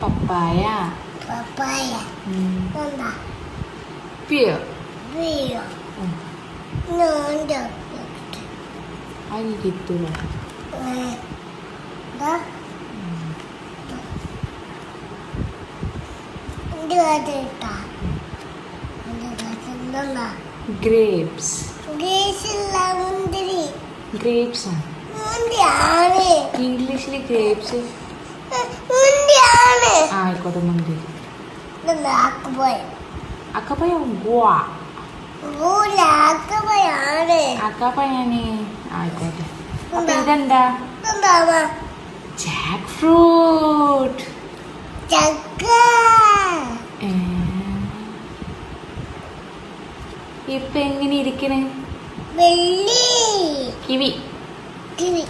പപ്പായ പപ്പായ പിയ നോണ്ടോ അതിന് കിട്ടൂല ഗ്രേപ്സ് മുന്തിരി ഗ്രേപ്സ് ആണ് ഇംഗ്ലീഷിൽ ഗ്രേപ്സ് ആയിക്കോട്ടെ മുന്തി. ഇതെന്താ ആക്കുപോയ അക്കപ്പയ അക്കപ്പയാണ് ആയിക്കോട്ടെ. അപ്പൊ ഇതെന്താ? ജാക്ക് ഫ്രൂട്ട് ഇപ്പൊ എങ്ങനെ ഇരിക്കണേ? കിവി. കിവി.